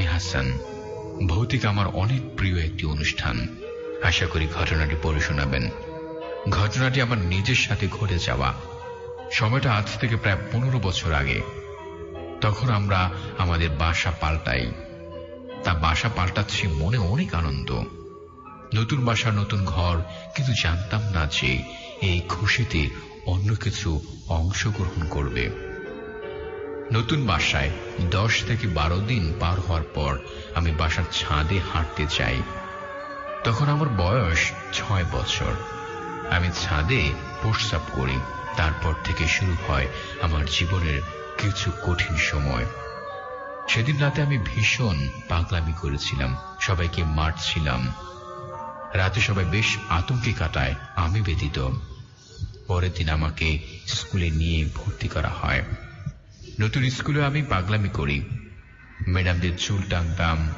হাসান। ভৌতিক আমার অনেক প্রিয় একটি অনুষ্ঠান। আশা করি ঘটনাটি পড়ে শোনাবেন। ঘটনাটি আমার নিজের সাথে ঘটে যাওয়া। সময়টা আজ থেকে প্রায় পনেরো বছর আগে। তখন আমরা আমাদের বাসা পাল্টাই। তা বাসা পাল্টাচ্ছি মনে অনেক আনন্দ। নতুন বাসা, নতুন ঘর, কিন্তু জানতাম না যে এই খুশিতে অন্য কিছু অংশগ্রহণ করবে। নতুন বাসায় দশ থেকে বারো দিন পার হওয়ার পর আমি বাসার ছাদে হাঁটতে চাই তখন আমার বয়স ছয় বছর। আমি ছাদে প্রস্রাব করি। তারপর থেকে শুরু হয় আমার জীবনের কিছু কঠিন সময়। সেদিন রাতে আমি ভীষণ পাগলামি করেছিলাম। সবাইকে মারছিলাম। রাতে সবাই বেশ আতঙ্কে কাটায়, আমি ব্যতীত। পরের দিন আমাকে স্কুলে নিয়ে ভর্তি করা হয়। নতুন স্কুলে আমি পাগলামি করি। ম্যাডামদের চুল টাংতাম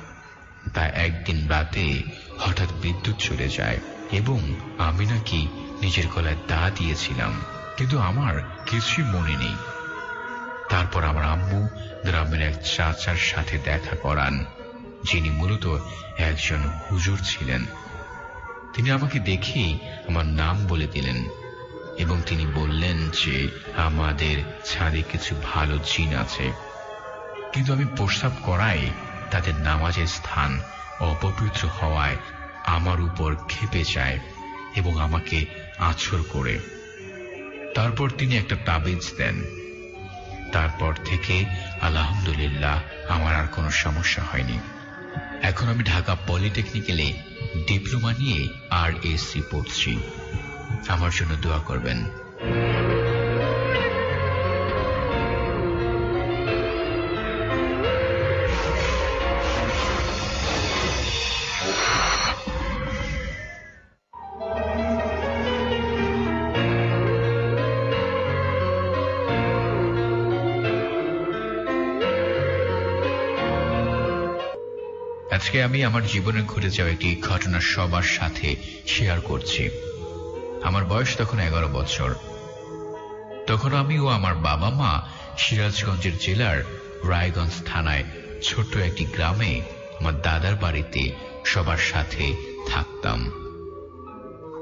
তা একদিন রাতে হঠাৎ বিদ্যুৎ চলে যায় এবং আমি নাকি নিজের গলায় দা দিয়েছিলাম, কিন্তু আমার কিছুই মনে নেই। তারপর আমার আম্মু গ্রামের এক চাচার সাথে দেখা করান, যিনি মূলত একজন হুজুর ছিলেন। তিনি আমাকে দেখেই আমার নাম বলে দিলেন। এবং তিনি বললেন যে, আমাদের ছাদে কিছু ভালো জিন আছে। কিন্তু আমি প্রস্তাব করাই তাদের নামাজের স্থান, অপবিত্র হওয়ায় আমার উপর খেপে যায় এবং আমাকে আছর করে। তারপর তিনি একটা তাবিজ দেন। তারপর থেকে, আলহামদুলিল্লাহ, আমার আর কোনো সমস্যা হয়নি। এখন আমি ঢাকা পলিটেকনিক্যালে ডিপ্লোমা নিয়ে আর এসি পড়ছি। আমার জন্য দোয়া করবেন। আজকে আমি আমার জীবনে ঘটে যাওয়া একটি ঘটনা সবার সাথে শেয়ার করছি। আমার বয়স তখন এগারো বছর। তখন আমি ও আমার বাবা মা সিরাজগঞ্জের জেলার রায়গঞ্জ থানায় ছোট্ট একটি গ্রামে আমার দাদার বাড়িতে সবার সাথে থাকতাম।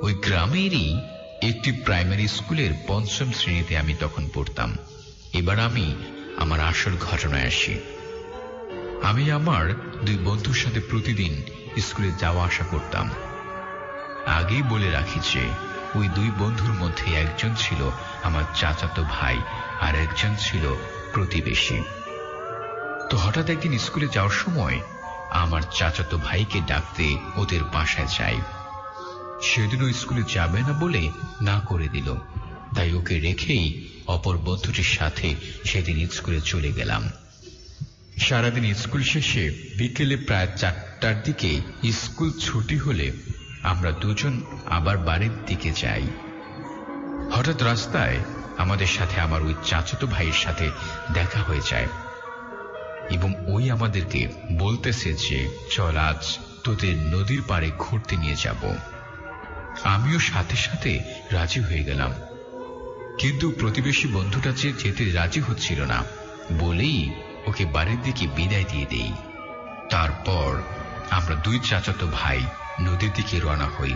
ওই গ্রামেরই একটি প্রাইমারি স্কুলের পঞ্চম শ্রেণীতে আমি তখন পড়তাম। এবার আমি আমার আসল ঘটনায় আসি। আমি আমার দুই বন্ধুর সাথে প্রতিদিন স্কুলে যাওয়া আসা করতাম। আগেই বলে রাখি যে ওই দুই বন্ধুর মধ্যে একজন ছিল আমার চাচাতো ভাই আর একজন ছিল প্রতিবেশী। তো হঠাৎ একদিন স্কুলে যাওয়ার সময় আমার চাচাতো ভাইকে ডাকতে ওদের বাসায় যাই। সেদিনও স্কুলে যাবে না বলে না করে দিল। তাই ওকে রেখেই অপর বন্ধুটির সাথে সেদিন স্কুলে চলে গেলাম। সারাদিন স্কুল শেষে বিকেলে প্রায় চারটার দিকে স্কুল ছুটি হলে আমরা দুজন আবার বাড়ির দিকে যাই। হঠাৎ রাস্তায় আমাদের সাথে আমার ওই চাচাতো ভাইয়ের সাথে দেখা হয়ে যায় এবং ওই আমাদেরকে বলতেছে যে, চল, আজ তোদের নদীর পাড়ে ঘুরতে নিয়ে যাব। আমিও সাথে সাথে রাজি হয়ে গেলাম। কিন্তু প্রতিবেশী বন্ধুটা যে যেতে রাজি হচ্ছিল না, বলেই ওকে বাড়ির দিকে বিদায় দিয়ে দেই। তারপর আমরা দুই চাচাতো ভাই নদীর দিকে রওনা হই।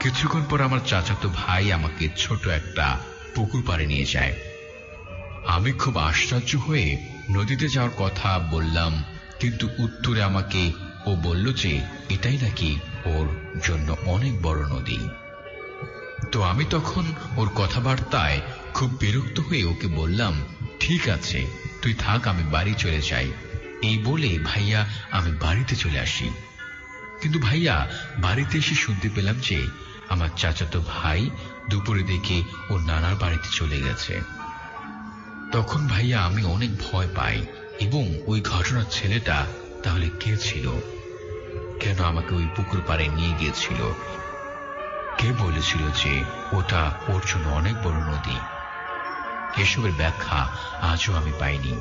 কিছুক্ষণ পর আমার চাচাতো ভাই আমাকে ছোট একটা পুকুর পাড়ে নিয়ে যায়। আমি খুব আশ্চর্য হয়ে নদীতে যাওয়ার কথা বললাম, কিন্তু উত্তরে আমাকে ও বলল যে, এটাই নাকি ওর জন্য অনেক বড় নদী। তো আমি তখন ওর কথাবার্তায় খুব বিরক্ত হয়ে ওকে বললাম, ঠিক আছে, তুই থাক, আমি বাড়ি চলে যাই। এই বলে ভাইয়া আমি বাড়িতে চলে আসি। কিন্তু ভাইয়া, বাড়িতে এসে শুনতে পেলাম যে আমার চাচাতো ভাই দুপুরে দেখে ওর নানার বাড়িতে চলে গেছে। তখন ভাইয়া আমি অনেক ভয় পাই এবং ওই ঘটনার ছেলেটা তাহলে কে ছিল? কেন আমাকে ওই পুকুর পাড়ে নিয়ে গিয়েছিল? কে বলেছিল যে ওটা ওর জন্য অনেক বড় নদী? এসবের ব্যাখ্যা আজও আমি পাইনি।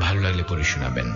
ভালো লাগলে পরে শোনাবেন।